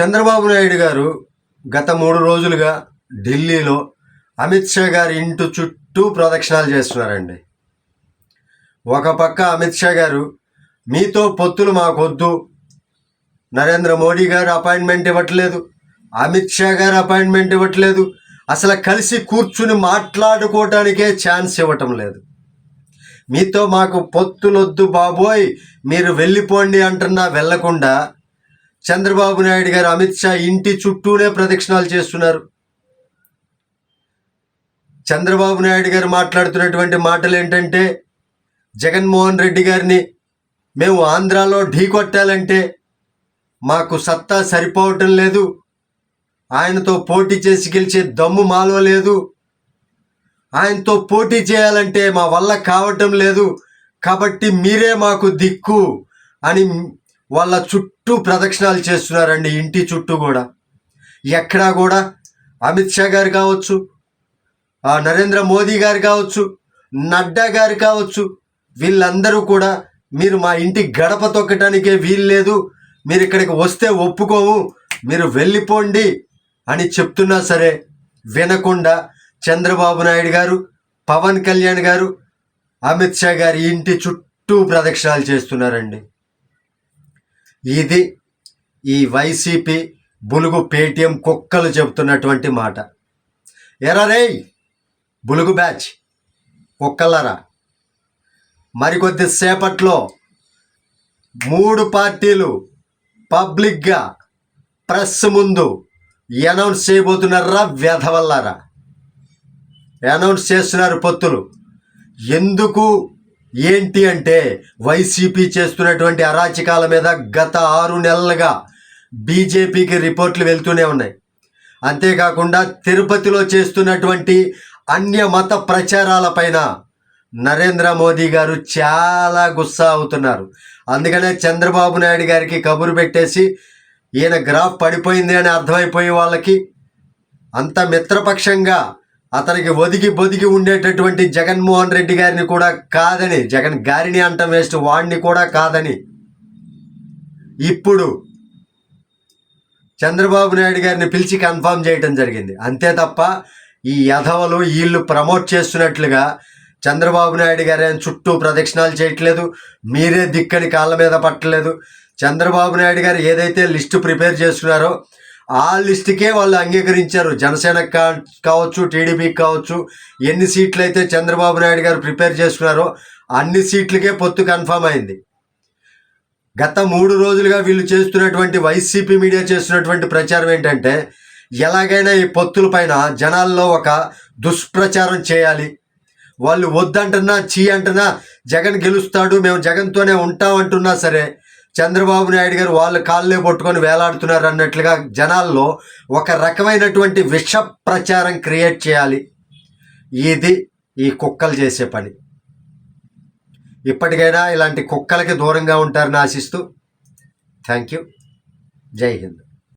చంద్రబాబు నాయుడు గారు గత మూడు రోజులుగా ఢిల్లీలో అమిత్ షా గారి ఇంటి చుట్టూ ప్రదక్షిణాలు చేస్తున్నారండి. ఒక పక్క అమిత్ షా గారు మీతో పొత్తులు మాకొద్దు. నరేంద్ర మోడీ గారు అపాయింట్మెంట్ ఇవ్వట్లేదు. అమిత్ షా గారు అపాయింట్మెంట్ ఇవ్వట్లేదు. అసలు కలిసి కూర్చుని మాట్లాడుకోవటానికే ఛాన్స్ ఇవ్వటం లేదు. మీతో మాకు పొత్తులొద్దు బాబోయ్. మీరు వెళ్ళిపోండి అంటున్నా వెళ్ళకుండా చంద్రబాబు నాయుడు గారు అమిత్ షా ఇంటి చుట్టూనే ప్రదక్షిణాలు చేస్తున్నారు. చంద్రబాబు నాయుడు గారు మాట్లాడుతున్నటువంటి మాటలు ఏంటంటే జగన్మోహన్ రెడ్డి గారిని మేము ఆంధ్రాలో ఢీ కొట్టాలంటే మాకు సత్తా సరిపోవటం లేదు. ఆయనతో పోటీ చేసి గెలిచే దమ్ము మాలో లేదు. ఆయనతో పోటీ చేయాలంటే మా వల్ల కావటం లేదు. కాబట్టి మీరే మాకు దిక్కు అని వాళ్ళ చుట్టూ ప్రదక్షిణాలు చేస్తున్నారండి ఇంటి చుట్టూ కూడా. ఎక్కడా కూడా అమిత్ షా గారు కావచ్చు నరేంద్ర మోదీ గారు కావచ్చు నడ్డా గారు కావచ్చు వీళ్ళందరూ కూడా మీరు మా ఇంటి గడప తొక్కటానికే వీల్లేదు మీరు ఇక్కడికి వస్తే ఒప్పుకోము మీరు వెళ్ళిపోండి అని చెప్తున్నా సరే వినకుండా చంద్రబాబు నాయుడు గారు పవన్ కళ్యాణ్ గారు అమిత్ షా గారి ఇంటి చుట్టూ ప్రదక్షిణాలు చేస్తున్నారండి. ఇది ఈ వైసీపీ బులుగు పేటీఎం కుక్కలు చెబుతున్నటువంటి మాట. ఎరరే బులుగు బ్యాచ్ కుక్కలరా? మరికొద్ది సేపట్లో మూడు పార్టీలు పబ్లిక్గా ప్రెస్ ముందు అనౌన్స్ చేయబోతున్నారా వ్యధవల్లారా? అనౌన్స్ చేస్తున్నారు పొత్తులు. ఎందుకు ఏంటి అంటే వైసీపీ చేస్తున్నటువంటి అరాచకాల మీద గత ఆరు నెలలుగా బీజేపీకి రిపోర్ట్లు వెళ్తూనే ఉన్నాయి. అంతేకాకుండా తిరుపతిలో చేస్తున్నటువంటి అన్య మత ప్రచారాలపైన నరేంద్ర మోదీ గారు చాలా గుస్సా అవుతున్నారు. అందుకనే చంద్రబాబు నాయుడు గారికి కబురు పెట్టేసి ఈయన గ్రాఫ్ పడిపోయింది అని అర్థమైపోయే వాళ్ళకి అంత మిత్రపక్షంగా అతనికి ఒదిగి బొదిగి ఉండేటటువంటి జగన్మోహన్ రెడ్డి గారిని కూడా కాదని జగన్ గారిని అంట వేస్ట్ వాడిని కూడా కాదని. ఇప్పుడు చంద్రబాబు నాయుడు గారిని పిలిచి కన్ఫర్మ్ చేయటం జరిగింది. అంతే తప్ప ఈ యధవలు వీళ్ళు ప్రమోట్ చేస్తున్నట్లుగా చంద్రబాబు నాయుడు గారే చుట్టూ ప్రదక్షిణాలు చేయట్లేదు మీరే దిక్కని కాళ్ళ మీద పట్టలేదు. చంద్రబాబు నాయుడు గారు ఏదైతే లిస్టు ప్రిపేర్ చేస్తున్నారో ఆ లిస్టుకే వాళ్ళు అంగీకరించారు. జనసేనకు కావచ్చు టీడీపీకి కావచ్చు ఎన్ని సీట్లు అయితే చంద్రబాబు నాయుడు గారు ప్రిపేర్ చేసుకున్నారో అన్ని సీట్లకే పొత్తు కన్ఫర్మ్ అయింది. గత మూడు రోజులుగా వీళ్ళు చేస్తున్నటువంటి వైసీపీ మీడియా చేస్తున్నటువంటి ప్రచారం ఏంటంటే ఎలాగైనా ఈ పొత్తుల పైన జనాల్లో ఒక దుష్ప్రచారం చేయాలి. వాళ్ళు వద్దంటున్నా చీ అంటున్నా జగన్ గెలుస్తాడు మేము జగన్తోనే ఉంటాం అంటున్నా సరే చంద్రబాబు నాయుడు గారు వాళ్ళ కాళ్ళే పట్టుకొని వేలాడుతున్నారు అన్నట్లుగా జనాల్లో ఒక రకమైనటువంటి విష ప్రచారం క్రియేట్ చేయాలి. ఇది ఈ కుక్కలు చేసే పని. ఇప్పటికైనా ఇలాంటి కుక్కలకి దూరంగా ఉంటారని ఆశిస్తూ థ్యాంక్ యూ. జై హింద్.